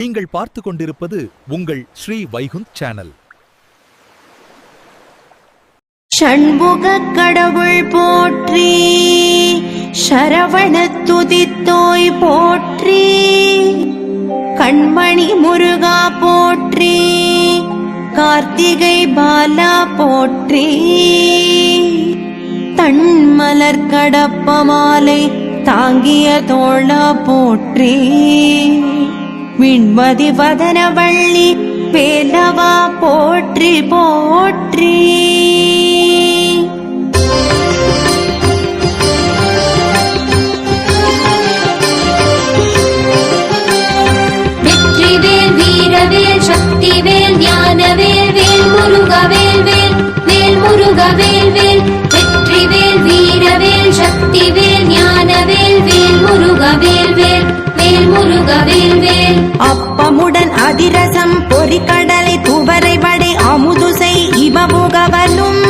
நீங்கள் பார்த்து கொண்டிருப்பது உங்கள் ஸ்ரீ வைகுந்த் சேனல். ஷண்முக கடவுள் போற்றி சரவண துதித்தோய் போற்றி கண்மணி முருகா போற்றி கார்த்திகை பாலா போற்றி. தன்மலர் கடப்ப மாலை தாங்கிய தோழா போற்றி. விண்மதி வதனவள்ளி வேலவா போற்றி போற்றி. அமுடன் அதிரசம் பொறிக்கடலை துவரை வடை அமுதுசை இவமுகவனும்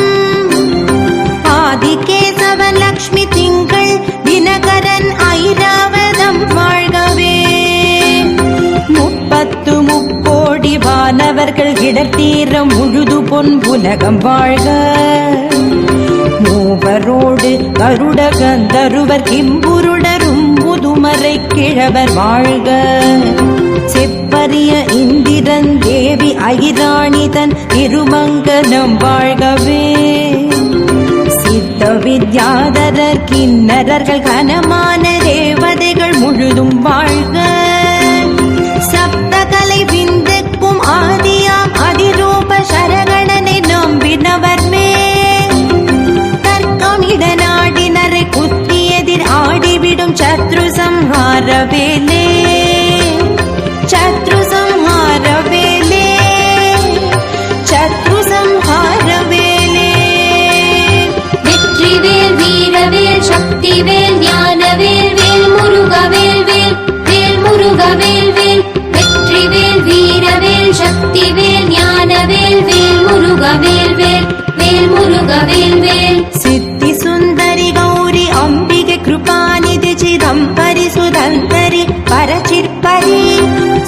ஆதிகேசவன் லக்ஷ்மி திங்கள் தினகரன் ஐராவதம் வாழ்கவே. முப்பத்து முக்கோடி வானவர்கள் இடத்தீரம் முழுது பொன் உலகம் வாழ்க. மூவரோடு கருட கந்தருவர் கிம்புருடரும் முதுமறை கிழவர் வாழ்க. செப்பரிய இந்திரன் தேவி ஐராணிதன் திருமங்கனம் வாழ்கவே. சித்த வித்யாதரர் கிண்ணறர்கள் கனமான தேவதைகள் முழுதும் வாழ்க. சப்தகலை விந்துக்கும் ஆதியாம் அதிரூப சரகணனை நம்பினவர் மேல். தர்க்கமிட நாடினரை குத்தியதிர் ஆடிவிடும் சத்ரு சம்ஹாரவேலே சத்ரு முருகவேல் வேல் வெற்றிவேல் வீரவேல் சக்திவேல் ஞானவேல் வேல் முருகவேல் வேல் வேல் முருகவேல் வேல். சித்தி சுந்தரி கௌரி அம்பிகை கிருபாநிதி சிதம்பரி சுதந்தரி பரச்சிற்பரி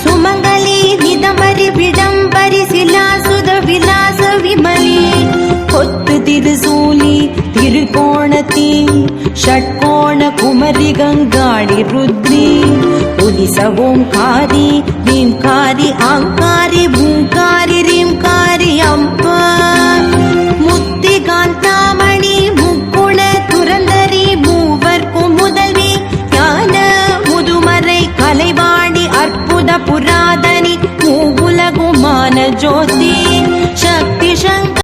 சுமங்கலி நிதம்பரி விடம்பரி சிலாசுத விலாச விமலி கொத்து திருசூலி திருகோணத்தி ஷட்கோண குமரி கங்காடி ருத்ரி புலிச ஓம்காரி வீம்காரி ஆங்காரி பூங்காரி ரீம்காரி அம்பா முத்திகாந்தாமணி முக்குண துரந்தரி மூவர்க்கும் முதல்வி ஞான முதுமறை கலைவாணி அற்புத புராதனி மூவுலகுமான ஜோதி சக்தி